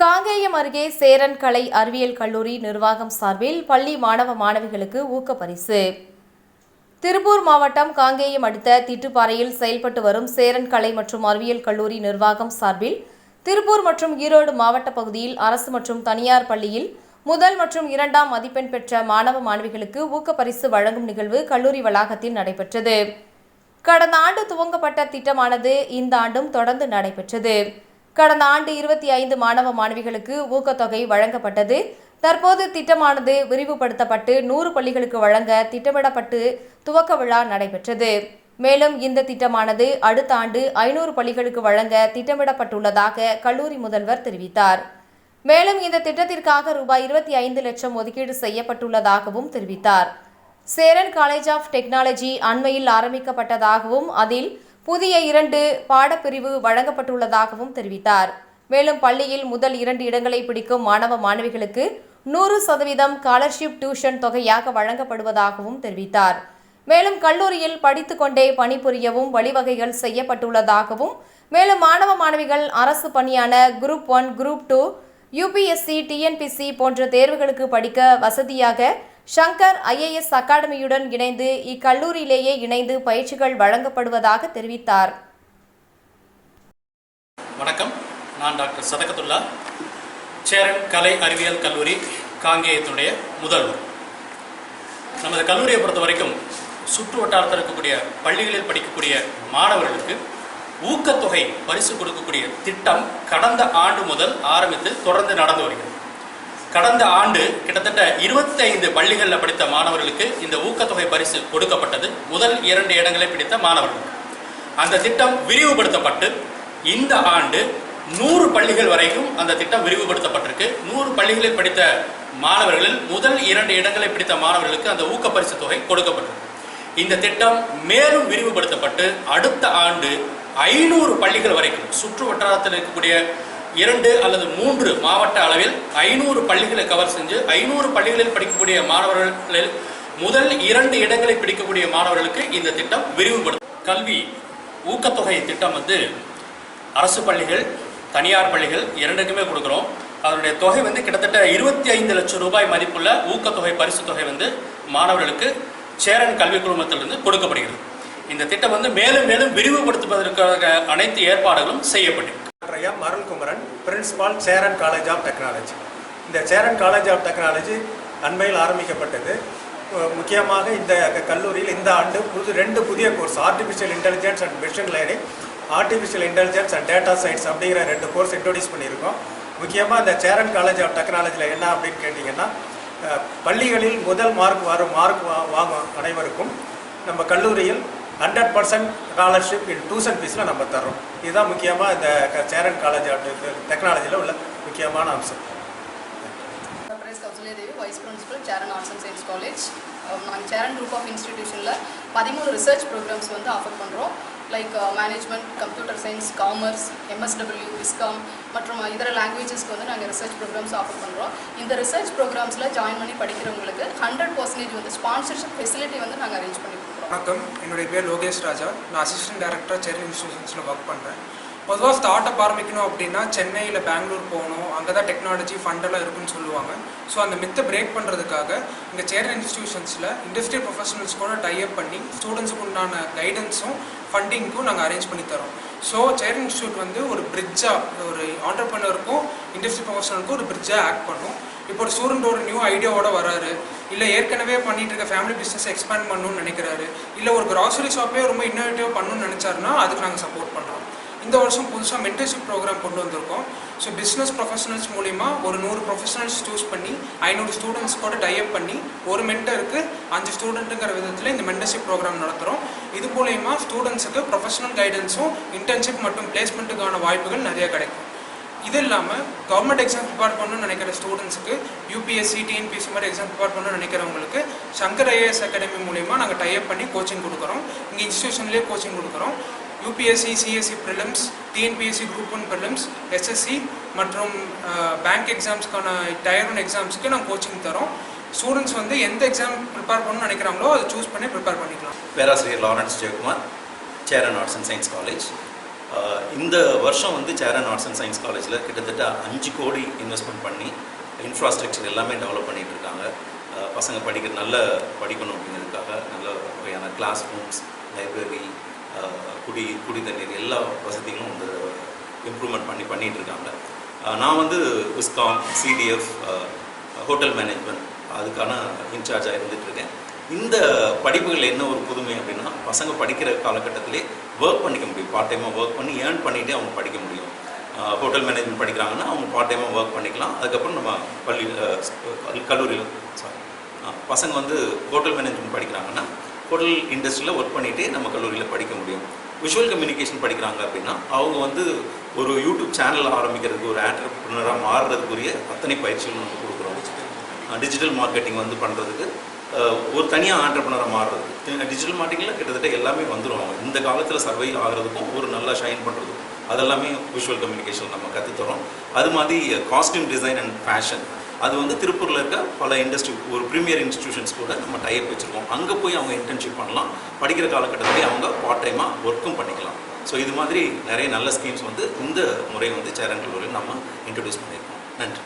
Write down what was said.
காங்கேயம் அருகே சேரன் கலை அறிவியல் கல்லூரி நிர்வாகம் சார்பில் பள்ளி மாணவ மாணவிகளுக்கு ஊக்கப்பரிசு. திருப்பூர் மாவட்டம் காங்கேயம் அடுத்த திட்டுப்பாறையில் செயல்பட்டு வரும் சேரன் கலை மற்றும் அறிவியல் கல்லூரி நிர்வாகம் சார்பில் திருப்பூர் மற்றும் ஈரோடு மாவட்ட பகுதியில் அரசு மற்றும் தனியார் பள்ளியில் முதல் மற்றும் இரண்டாம் மதிப்பெண் பெற்ற மாணவ மாணவிகளுக்கு ஊக்கப்பரிசு வழங்கும் நிகழ்வு கல்லூரி வளாகத்தில் நடைபெற்றது. கடந்த ஆண்டு துவங்கப்பட்ட திட்டமானது இந்த ஆண்டும் தொடர்ந்து நடைபெற்றது. கடந்த ஆண்டு இருபத்தி ஐந்து மாணவ மாணவிகளுக்கு ஊக்கத்தொகை வழங்கப்பட்டது. தற்போது திட்டமானது விரிவுபடுத்தப்பட்டு நூறு பள்ளிகளுக்கு வழங்க திட்டமிடப்பட்டு துவக்க விழா நடைபெற்றது. மேலும் இந்த திட்டமானது அடுத்த ஆண்டு ஐநூறு பள்ளிகளுக்கு வழங்க திட்டமிடப்பட்டுள்ளதாக கல்லூரி முதல்வர் தெரிவித்தார். மேலும் இந்த திட்டத்திற்காக ரூபாய் இருபத்தி ஐந்து லட்சம் ஒதுக்கீடு செய்யப்பட்டுள்ளதாகவும் தெரிவித்தார். சேரன் காலேஜ் ஆஃப் டெக்னாலஜி அண்மையில் ஆரம்பிக்கப்பட்டதாகவும் அதில் புதிய இரண்டு பாடப்பிரிவு வழங்கப்பட்டுள்ளதாகவும் தெரிவித்தார். மேலும் பள்ளியில் முதல் இரண்டு இடங்களை பிடிக்கும் மாணவ மாணவிகளுக்கு நூறு சதவீதம் ஸ்காலர்ஷிப் டியூஷன் தொகையாக வழங்கப்படுவதாகவும் தெரிவித்தார். மேலும் கல்லூரியில் படித்துக்கொண்டே பணிபுரியவும் வழிவகைகள் செய்யப்பட்டுள்ளதாகவும் மேலும் மாணவ மாணவிகள் அரசு பணியான group one group two UPSC TNPSC போன்ற தேர்வுகளுக்கு படிக்க வசதியாக ஷங்கர் ஐஏஎஸ் அகாடமியுடன் இணைந்து இக்கல்லூரியிலேயே இணைந்து பயிற்சிகள் வழங்கப்படுவதாக தெரிவித்தார். வணக்கம். நான் டாக்டர் சதகத்துல்லா சேரன் கலை அறிவியல் கல்லூரி காங்கேயத்தினுடைய முதல்வர். நமது கல்லூரியை பொறுத்த வரைக்கும் சுற்று வட்டாரத்தில் இருக்கக்கூடிய பள்ளிகளில் படிக்கக்கூடிய மாணவர்களுக்கு ஊக்கத்தொகை பரிசு கொடுக்கக்கூடிய திட்டம் கடந்த ஆண்டு முதல் ஆரம்பித்து தொடர்ந்து நடந்து வருகிறது. கடந்த ஆண்டு கிட்டத்தட்ட 25 பள்ளிகளில் படித்த மாணவர்களுக்கு இந்த ஊக்கத்தொகை பரிசு கொடுக்கப்பட்டது. முதல் இரண்டு இடங்களை பிடித்த மாணவர்களுக்கு அந்த திட்டம் விரிவுபடுத்தப்பட்டு இந்த ஆண்டு நூறு பள்ளிகள் வரைக்கும் அந்த திட்டம் விரிவுபடுத்தப்பட்டிருக்கு. நூறு பள்ளிகளில் படித்த மாணவர்களில் முதல் இரண்டு இடங்களை பிடித்த மாணவர்களுக்கு அந்த ஊக்க பரிசு தொகை கொடுக்கப்பட்டது. இந்த திட்டம் மேலும் விரிவுபடுத்தப்பட்டு அடுத்த ஆண்டு ஐநூறு பள்ளிகள் வரைக்கும் சுற்று வட்டாரத்தில் இருக்கக்கூடிய இரண்டு அல்லது மூன்று மாவட்ட அளவில் ஐநூறு பள்ளிகளை கவர் செஞ்சு ஐநூறு பள்ளிகளில் படிக்கக்கூடிய மாணவர்களில் முதல் இரண்டு இடங்களை பிடிக்கக்கூடிய மாணவர்களுக்கு இந்த திட்டம் விரிவுபடுத்தும். கல்வி ஊக்கத்தொகை திட்டம் வந்து அரசு பள்ளிகள் தனியார் பள்ளிகள் இரண்டுக்குமே கொடுக்குறோம். அதனுடைய தொகை வந்து கிட்டத்தட்ட இருபத்தி ஐந்து லட்சம் ரூபாய் மதிப்புள்ள ஊக்கத்தொகை பரிசு தொகை வந்து மாணவர்களுக்கு சேரன் கல்வி குழுமத்திலிருந்து கொடுக்கப்படுகிறது. இந்த திட்டம் வந்து மேலும் மேலும் விரிவுபடுத்துவதற்காக அனைத்து ஏற்பாடுகளும் செய்யப்பட்டது ஐயா Arul Kumaran principal Cheran college of technology இந்த சேரன் காலேஜ் ஆஃப் டெக்னாலஜி அண்மையில் ஆரம்பிக்கப்பட்டது. முக்கியமாக இந்த கல்லூரியில் இந்த ஆண்டு புது ரெண்டு புதிய course artificial intelligence and machine learning artificial intelligence and data science அப்படிங்கிற ரெண்டு கோர்ஸ் இன்ட்ரோடியூஸ் பண்ணியிருக்கோம். முக்கியமாக இந்த சேரன் காலேஜ் ஆஃப் டெக்னாலஜியில் என்ன அப்படின்னு கேட்டிங்கன்னா பள்ளிகளில் முதல் மார்க் வரும் மார்க் வாங்கும் அனைவருக்கும் நம்ம கல்லூரியில் hundred percent scholarship in tuition ஃபீஸில் நம்ம தர்றோம். இதுதான் முக்கியமாக இந்த க- சேரன் காலேஜ் அப்படின்ற டெக்னாலஜியில் உள்ள முக்கியமான அம்சம். Brace Devi vice principal Cheran arts and science college நாங்கள் சேரன் குரூப் ஆஃப் இன்ஸ்டிடியூஷனில் பதிமூணு ரிசர்ச் ப்ரோக்ராம்ஸ் வந்து ஆஃபர் பண்ணுறோம் like management computer science commerce MSW viscom மற்றும் uh, இதர லாங்குவேஜஸ்க்கு வந்து நாங்கள் ரிசர்ச் ப்ரோக்ராம்ஸ் ஆஃபர் பண்ணுறோம் இந்த ரிசர்ச் ப்ரோக்ராம்ஸில் ஜாயின் பண்ணி படிக்கிறவங்களுக்கு ஹண்ட்ரட் பர்சன்டேஜ் வந்து ஸ்பான்சர்ஷிப் ஃபெசிலிட்டி வந்து நாங்கள் அரேஞ்ச் பண்ணி கொடுக்குறோம். வணக்கம். என்னுடைய பேர் லோகேஷ் ராஜா. நான் அசிஸ்டன்ட் டேரக்டர் செரி இன்ஸ்டியூஷன்ஸில் ஒர்க் பண்ணுறேன் பொதுவாக ஸ்டார்ட் அப் ஆரம்பிக்கணும் அப்படின்னா சென்னையில் பெங்களூர் போகணும். அங்கே தான் டெக்னாலஜி ஃபண்டெல்லாம் இருக்குன்னு சொல்லுவாங்க. ஸோ அந்த மித்தை பிரேக் பண்ணுறதுக்காக இங்கே சேரன் இன்ஸ்டியூஷன்ஸில் இண்டஸ்ட்ரியல் ப்ரொஃபஷனல்ஸ் கூட டைப் பண்ணி ஸ்டூடெண்ட்ஸுக்கு உண்டான கைடன்ஸும் ஃபண்டிங்க்கும் நாங்கள் அரேஞ்ச் பண்ணி தரோம். ஸோ சேரன் இன்ஸ்டியூட் வந்து ஒரு பிரிட்ஜாக ஒரு ஆண்டர்பனருக்கும் இண்டஸ்ட்ரி ப்ரொஃபஷனலுக்கும் ஒரு பிரிட்ஜாக ஆக்ட் பண்ணும். இப்போ ஒரு ஸ்டூடெண்ட் ஒரு நியூ ஐடியாவோட வராரு. இல்லை ஏற்கனவே பண்ணிட்டு இருக்க ஃபேமிலி பிஸ்னஸ் எக்ஸ்பேண்ட் பண்ணணும்னு நினைக்கிறாரு. இல்லை ஒரு கிராசரி ஷாப்பே ரொம்ப இன்னோவேட்டிவாக பண்ணணும்னு நினச்சாருன்னா அதுக்கு நாங்கள் சப்போர்ட் பண்ணுறோம் இந்த வருஷம் புதுசாக மென்டர்ஷிப் ப்ரோக்ராம் கொண்டு வந்திருக்கோம். ஸோ பிஸ்னஸ் ப்ரொஃபஷனல்ஸ் மூலிமா ஒரு நூறு ப்ரொஃபஷனல்ஸ் சூஸ் பண்ணி ஐநூறு ஸ்டூடெண்ட்ஸ் கூட டைப் பண்ணி ஒரு மென்டருக்கு அஞ்சு ஸ்டூடெண்ட்டுங்கிற விதத்தில் இந்த மென்டர்ஷிப் ப்ரோக்ராம் நடத்துகிறோம் இது மூலயமா ஸ்டூடெண்ட்ஸுக்கு ப்ரொஃபஷனல் கைடன்ஸும் இன்டர்ன்ஷிப் மற்றும் பிளேஸ்மெண்ட்டுக்கான வாய்ப்புகள் நிறைய கிடைக்கும். இது இல்லாமல் கவர்மெண்ட் எக்ஸாம் ப்ரிப்பேர் பண்ணணும்னு நினைக்கிற ஸ்டூடெண்ட்ஸுக்கு யூபிஎஸ்சி டிஎன்பிஎஸ்சி மாதிரி எக்ஸாம் ப்ரிப்பேர் பண்ணணும்னு நினைக்கிறவங்களுக்கு சங்கர் ஐஏஎஸ் அகாடமி மூலிமா நாங்கள் டைப் பண்ணி கோச்சிங் கொடுக்குறோம். இங்கே இன்ஸ்டியூஷன்லேயே கோச்சிங் கொடுக்குறோம். UPSC CSC prelims TNPSC group one prelims SSC மற்றும் பேங்க் எக்ஸாம்ஸ்க்கான டயர் ஒன் எக்ஸாம்ஸ்க்கு நாங்கள் கோச்சிங் தரோம். ஸ்டூடெண்ட்ஸ் வந்து எந்த எக்ஸாம் ப்ரிப்பேர் பண்ணணும்னு நினைக்கிறாங்களோ அதை சூஸ் பண்ணி ப்ரிப்பேர் பண்ணிக்கலாம். பேராசிரியர் Lawrence Jayakumar Cheran arts and science college இந்த வருஷம் வந்து சேரன் ஆர்ட்ஸ் அண்ட் சயின்ஸ் காலேஜில் கிட்டத்தட்ட அஞ்சு கோடி இன்வெஸ்ட்மெண்ட் பண்ணி இன்ஃப்ராஸ்ட்ரக்சர் எல்லாமே டெவலப் பண்ணிகிட்டு இருக்காங்க. பசங்க படிக்கிற நல்ல படிக்கணும் அப்படிங்கிறதுக்காக நல்ல வகையான கிளாஸ் ரூம்ஸ் லைப்ரரி குடி குடி தண்ணீர் எல்லா வசதிகளும் வந்து இம்ப்ரூவ்மெண்ட் பண்ணி பண்ணிட்டு இருக்காங்க நான் வந்து விஸ்காம் சிடிஎஃப் ஹோட்டல் மேனேஜ்மெண்ட் அதுக்கான இன்சார்ஜாக இருந்துட்டு இருக்கேன் இந்த படிப்புகள் என்ன ஒரு புதுமை அப்படின்னா பசங்க படிக்கிற காலகட்டத்திலே ஒர்க் பண்ணிக்க முடியும். பார்ட் டைமாக ஒர்க் பண்ணி ஏர்ன் பண்ணிகிட்டே அவங்க படிக்க முடியும். ஹோட்டல் மேனேஜ்மெண்ட் படிக்கிறாங்கன்னா அவங்க பார்ட் டைமாக ஒர்க் பண்ணிக்கலாம். அதுக்கப்புறம் நம்ம பள்ளி கல்லூரியில் சாரி பசங்க வந்து ஹோட்டல் மேனேஜ்மெண்ட் படிக்கிறாங்கன்னா ஹோட்டல் இண்டஸ்ட்ரியில் ஒர்க் பண்ணிகிட்டே நம்ம கல்லூரியில் படிக்க முடியும். விஷுவல் கம்யூனிகேஷன் படிக்கிறாங்க அப்படின்னா அவங்க வந்து ஒரு யூடியூப் சேனல் ஆரம்பிக்கிறதுக்கு ஒரு ஆண்டர்பிரினராக மாறுறதுக்குரிய அத்தனை பயிற்சிகளும் நம்ம கொடுக்குறோம். டிஜிட்டல் மார்க்கெட்டிங் வந்து பண்ணுறதுக்கு ஒரு தனியாக ஆண்டர்பனராக மாறுறதுக்கு. டிஜிட்டல் மார்க்கெட்டிங்கில் கிட்டத்தட்ட எல்லாமே வந்துடும் இந்த காலத்தில் சர்வை ஆகிறதுக்கும் ஒரு நல்லா ஷைன் பண்ணுறதுக்கும் அதெல்லாமே விஷுவல் கம்யூனிகேஷன் நம்ம கற்றுத்தரோம் அது மாதிரி காஸ்டியூம் டிசைன் அண்ட் ஃபேஷன் அது வந்து திருப்பூரில் இருக்க பல இண்டஸ்ட்ரி ஒரு ப்ரீமியர் இன்ஸ்டிடியூஷன்ஸ் கூட நம்ம டைப் வச்சுருக்கோம். அங்கே போய் அவங்க இன்டர்ன்ஷிப் பண்ணலாம். படிக்கிற காலகட்டத்திலே அவங்க பார்ட் டைமாக ஒர்க்கும் பண்ணிக்கலாம். ஸோ இது மாதிரி நிறைய நல்ல ஸ்கீம்ஸ் வந்து இந்த முறை வந்து சேரன் கல்லூரியில் நம்ம இன்ட்ரடியூஸ் பண்ணியிருக்கோம். நன்றி.